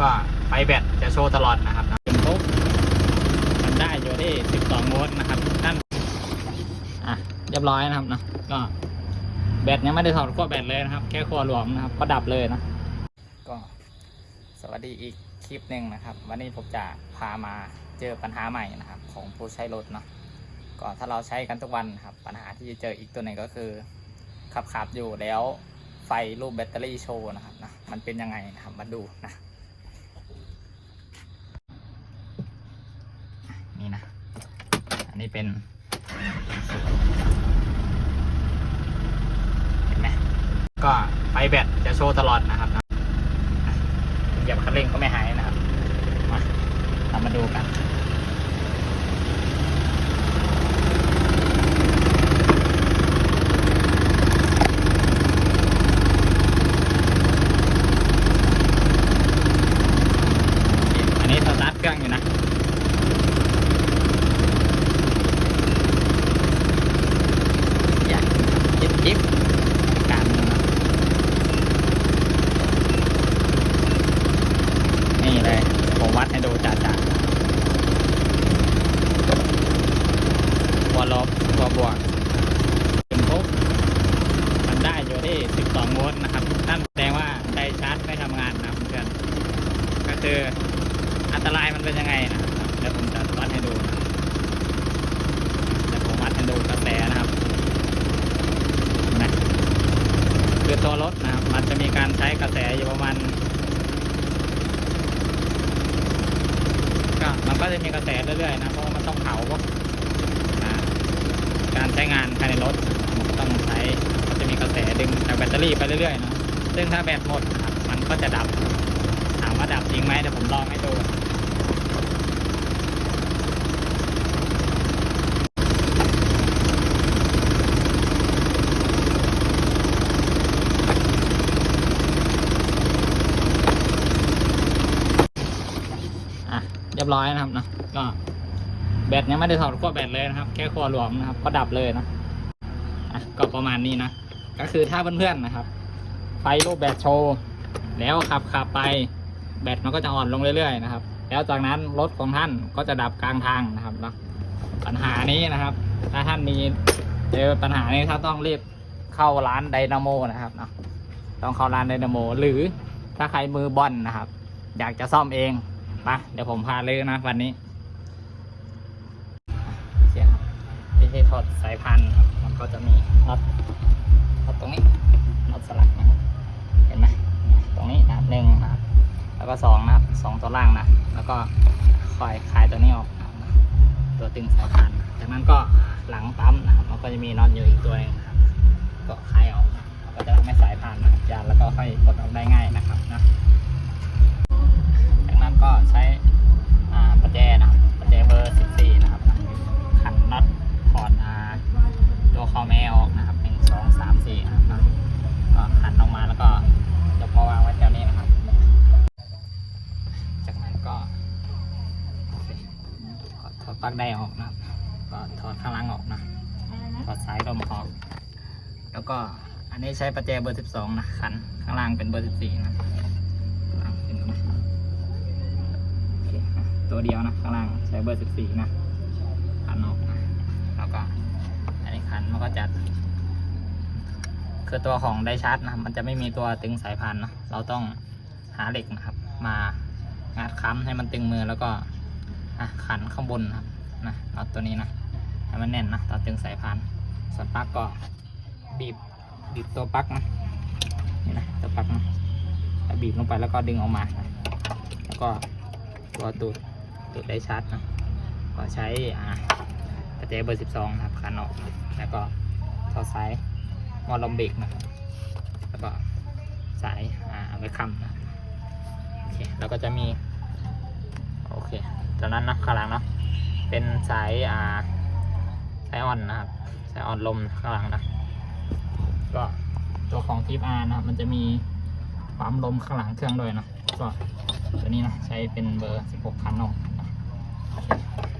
ก็ไฟแบตจะโชว์ตลอดนะครับเป็นปุ๊บมันได้อยู่ที่ 12 โวลต์นะครับนั่นอะเรียบร้อยนะครับนะก็แบตยังไม่ได้ถอดขั้วแบตเลยนะครับ แค่ขั้วหลวมนะครับ ก็ดับเลยนะ ก็สวัสดีอีกคลิปหนึ่งนะครับ วันนี้ผมจะพามาเจอปัญหาใหม่นะครับ ของผู้ใช้รถเนาะก็ถ้าเราใช้กันทุกวันครับ ปัญหาที่จะเจออีกตัวหนึ่งก็คือ ขับขับอยู่แล้วไฟรูปแบตเตอรี่โชว์นะครับนะมันเป็นยังไงนะครับมาดูนะ นี่นะ อั นี้เป็นเห็นไหมก็ไฟแบตจะโชว์ตลอดนะครับนะเหยียบคันเร่งก็ไม่หายนะครับมาเรามาดูกัน อันนี้สตาร์ทเครื่องอยู่นะ อยากจิบจิบการนะนี่เลย ผมวัดให้ดูจ่าจ่าวัวลบวัวบวกถึงปุ๊บมันได้อยู่ที่ 12 โวลต์นะครับ นั่นแสดงว่าไดชาร์จไม่ทำงานนะครับเพื่อนก็คือ อันตรายมันเป็นยังไงนะเดี๋ยวผมจะวัดให้ดูนะเดี๋ยวผมวัดให้ดูกระแสนะครับนะคือตัวรถนะครับมันจะมีการใช้กระแสอยู่ประมาณก็มันก็จะมีกระแสเรื่อยๆนะเพราะมันต้องเผาพวกาการใช้งานภายในรถมันต้องใช้มันจะมีกระแสดึงจากแบตเตอรี่ไปเรื่อยๆนะซึ่งถ้าแบตหมดมันก็จะดับ ถามว่าดับจริงไหมเดี๋ยวผมลองให้ดู อะเรียบร้อยนะครับนะก็แบตยังไม่ได้ถอดขั้วแบตเลยนะครับ แค่ขั้วรวมนะครับ ก็ดับเลยนะอะก็ประมาณนี้นะ ก็คือถ้าเพื่อนๆนะครับ ไฟรูปแบตโชว์แล้วขับขับไป แบตมันก็จะอ่อนลงเรื่อยๆนะครับ แล้วจากนั้นรถของท่านก็จะดับกลางทางนะครับเนาะปัญหานี้นะครับ ถ้าท่านมีเจอปัญหานี้ถ้าต้องรีบเข้าร้านไดนาโมนะครับนะต้องเข้าร้านไดนาโมหรือถ้าใครมือบอลนะครับ อยากจะซ่อมเอง มาเดี๋ยวผมพาเลยนะวันนี้เสียงที่ที่ถอดสายพันธุ์ครับมันก็จะมีน็อตน็อตตรงนี้น็อตสลักนะครับเห็นไหมตรงนี้นะหนึ่งนะครับแล้วก็สองนะครับสองตัวล่างนะแล้วก็คอยคลายตัวนี้ออกนะตัวตึงสายพันธุ์จากนั้นก็หลังปั๊มนะครับมันก็จะมีน็อตอยู่อีกตัวนึงนะครับก็คลายออกก็จะทำให้สายพันธุ์นะยานแล้วก็ค่อยกดออกได้ง่ายนะครับนะ ก็ใช้อ่าประแจนะครับประแจเบอร์ 14 นะครับ ขันน็อตถอดอ่าตัวคอแม่ออกนะครับหนึ่งสองสามสี่นะครับก็ขันออกมาแล้วก็จะพอวางไว้แถวนี้นะครับ จากนั้นก็ก็ถอดปลั๊กได้ออกนะครับก็ถอดข้างล่างออกนะถอดสายลมออก แล้วก็อันนี้ใช้ประแจเบอร์ 12 นะขันข้างล่างเป็นเบอร์ 14 นะข้างล่างเป็นนะ โอเคนะ ตัวเดียวนะข้างล่างใช้เบอร์ 14 นะขันออกนะแล้วก็อันนี้ขันมันก็จะคือตัวของไดชาร์จนะมันจะไม่มีตัวตึงสายพันนะเราต้องหาเหล็กนะครับ มางัดค้ำให้มันตึงมือแล้วก็ขันข้างบนนะครับนะเอาตัวนี้นะให้มันแน่นนะต่อตึงสายพันส่วนปลั๊กก็บีบบีบตัวปลั๊กนะนี่นะตัวปลั๊กนะบีบลงไปแล้วก็ดึงออกมานะแล้วก็ตัวตูด ตูดได้ชัดนะก็ใช้อ่ากระเจเบอร์ 12 นะครับคันออกนะแล้วก็ต่อสายมอลลอมเบกนะแล้วก็สายอ่าไว้คำนะโอเคแล้วก็จะมีโอเคจากนั้นนะข้างหลังเนาะเป็นสายอ่าสายอ่อนนะครับสายอ่อนลมข้างหลังนะก็ตัวของทิปอาร์นะครับมันจะมีปั๊มลมข้างหลังเครื่องด้วยนะก็ตัวนี้นะใช้เป็นเบอร์ 16คันออกนะโอ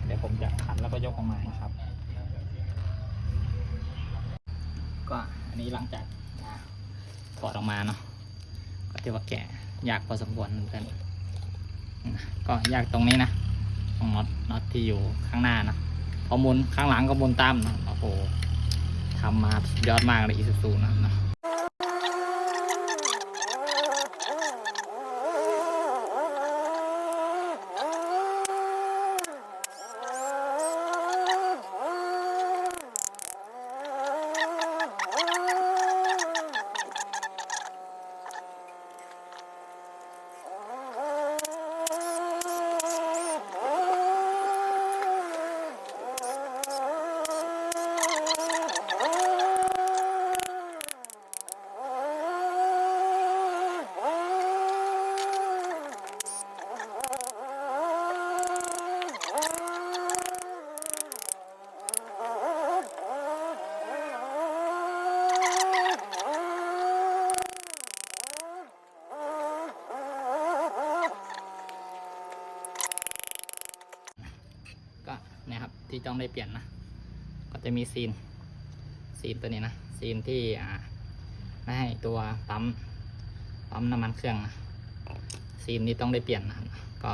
เดี๋ยวผมจะขันแล้วก็ยกออกมานะครับ ก็อันนี้หลังจากถอดออกมาเนาะก็ถือว่าแกะยากพอสมควรเหมือนกันก็ยากตรงนี้นะตรงน็อตน็อตที่อยู่ข้างหน้านะพอมุนข้างหลังก็มุนตามนะโอ้โหทำมาสุดยอดมากเลยอีซูซูนะนะ ก็เนะครับที่ ต้องได้เปลี่ยนนะ ก็จะมีซีน ซีนตัวนี้นะ ซีนที่อ่าไม่ให้ตัวปั๊ม ปั๊มน้ำมันเครื่องนะ ซีนนี้ต้องได้เปลี่ยนนะก็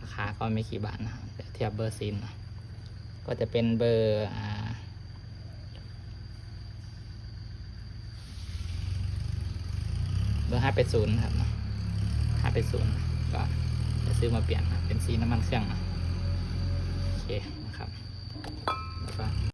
ราคาก็ไม่กี่บาทนะเทียบเบอร์ซีนนะก็จะเป็นเบอร์อ่าเบอร์ห้าเป็ดศูนย์ครับห้าเป็ดศูนย์ก็จะซื้อมาเปลี่ยนนะเป็นซีนน้ำมันเครื่องนะโอเค นะครับ แ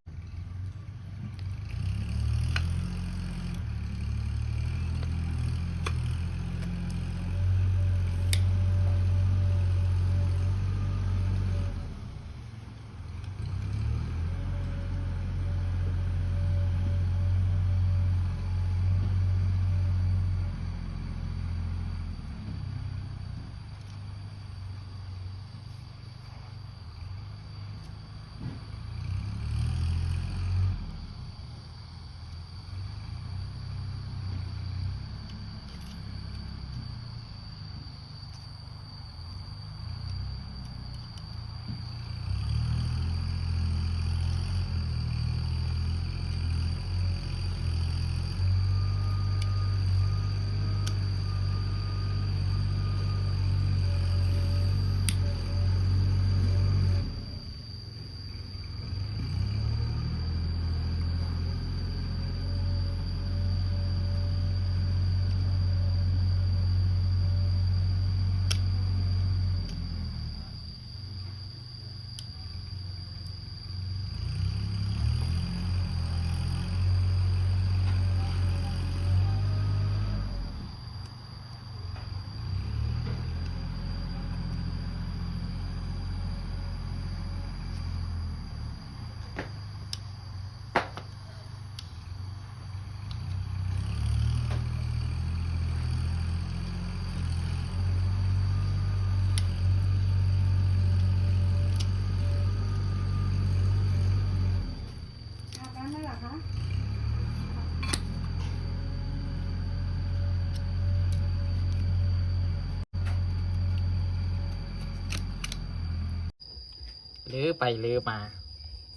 ล้วก็ลื้อไปลื้อมา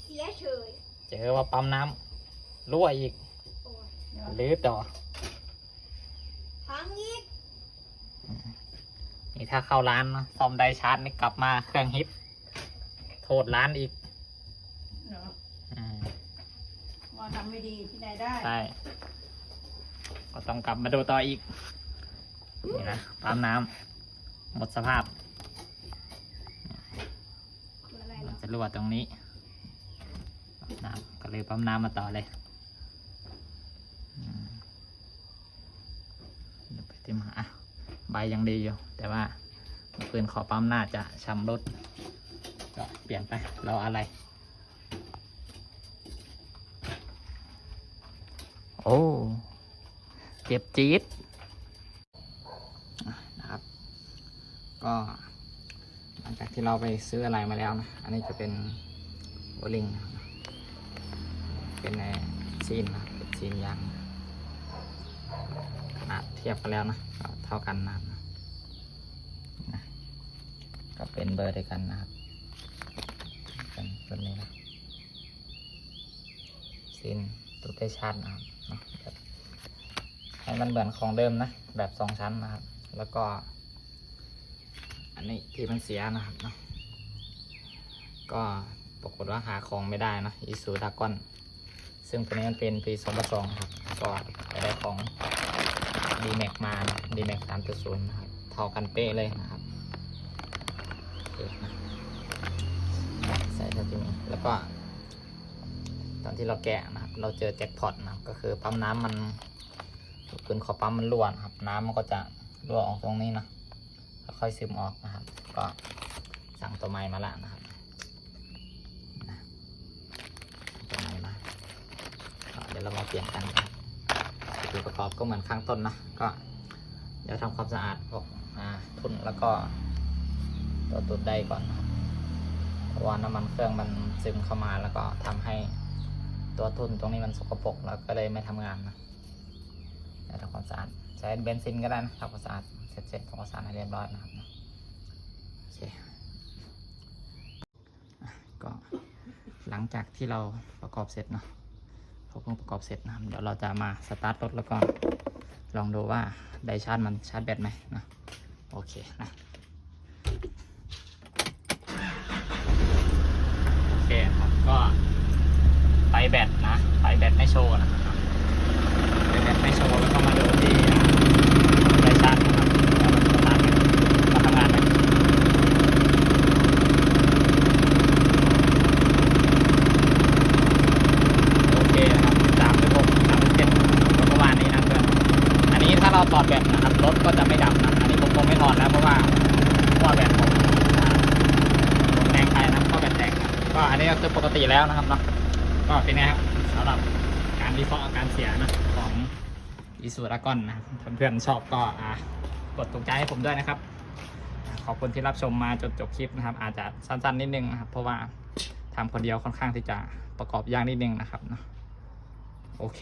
เสียเฉยเจอว่าปั๊มน้ำรั่วอีกโอ้ยลื้อต่อ พังอีกนี่ถ้าเข้าร้านนะซ่อมไดชาร์จนี่กลับมาเครื่องฮิต โทษร้านอีกเหรออืมว่าทำไม่ดีที่ไหนได้ใช่ก็ต้องกลับมาดูต่ออีก นี่นะปั๊มน้ำหมดสภาพ คืออะไรเหร มั อน จะรั่วตรงนี้น้ำก็เลยปั๊มน้ำมาต่อเลยเดี๋ยวไปที่มาอะใบยังดีอยู่ แต่ว่าปืนขอปั๊มน่าจะช้ำรถก็เปลี่ยนไปเราอะไร โอ้เจ็บจี๊ดนะครับ ก็ จากที่เราไปซื้ออะไรมาแล้วนะ อันนี้จะเป็นโอลิง เป็นในซีนนะเป็นซีนยางขนาดเทียบกันแล้วนะเท่ากันนะนะก็เป็นเบอร์เดียวกันนะครับเป็นแบบนี้นะซีนตัวเตชันนะครับให้มันเหมือนของเดิมนะ แบบสองชั้นนะครับ แล้วก็ อันนี้ที่มันเสียนะครับเนาะก็ปรากฏว่าหาของไม่ได้นะอีซูดากอน ซึ่งตัวนี้มันเป็นปี2002ครับ ก็ไปได้ของ d m a x มา d m a x 3.0นนะครับ เท่ากันเป๊ะเลยนะครับโอเคนะใส่เท่าที่มีแล้วก็ ตอนที่เราแกะนะครับ เราเจอแจ็คพอตนะก็คือปั๊มน้ำมันปืนขอปั๊มมันรั่วนะครับ น้ำมันก็จะรั่วออกตรงนี้นะ ค่อยซึมออกนะครับ ก็สั่งตัวใหม่มาแล้วนะครับตัวใหม่มาเดี๋ยวเรามาเปลี่ยนกันนะครับจุดประกอบก็เหมือนข้างต้นนะก็เดี๋ยวทำความสะอาดพวกทุนแล้วก็ตัวตุดได้ก่อนนะครับเพราะว่าน้ำมันเครื่องมันซึมเข้ามาแล้วก็ทำให้ตัวทุนตรงนี้มันสกปรกแล้วก็เลยไม่ทำงานนะเดี๋ยวทำความสะอาด ใช้เบนซินก็ได้นะทำความสะอาดเสร็จๆทำความสะอาดให้เรียบร้อยนะครับโอเคอะก็หลังจากที่เราประกอบเสร็จเนาะพอเพิ่งประกอบเสร็จนะครับเดี๋ยวเราจะมาสตาร์ทรถแล้วก็ลองดูว่าไดชาร์จมันชาร์จแบตไหมนะโอเคนะโอเคครับก็ไฟแบตนะไฟแบตไม่โชว์นะครับไฟแบตไม่โชว์แล้วก็มาดูที่ไดชาร์จนะครับว่ามันสตาร์ทไหมมันทำงานไหมโอเคนะครับสามสิบหกสามสิบเจ็ดประมาณนี้นะเพื่อนอันนี้ถ้าเราถอดแบตนะครับรถก็จะไม่ดับนะอันนี้ผมคงไม่ถอดแล้วเพราะว่าเพราะว่าแบตผมอ่า แดงไปนะครับก็เป็นแดงครับก็อันนี้ก็คือปกติ แล้วนะครับเนาะก็เป็นไงครับสำหรับการวิเคราะห์อาการเสียนะของอีซูรากอนนะครับเพื่อนๆชอบก็อ่ากดถูกใจให้ผมด้วยนะครับ ขอบคุณที่รับชมมาจนจบคลิปนะครับ อาจจะสั้นๆนิดนึงนะครับ เพราะว่าทำคนเดียวค่อนข้างที่จะประกอบยากนิดนึงนะครับเนาะโอเค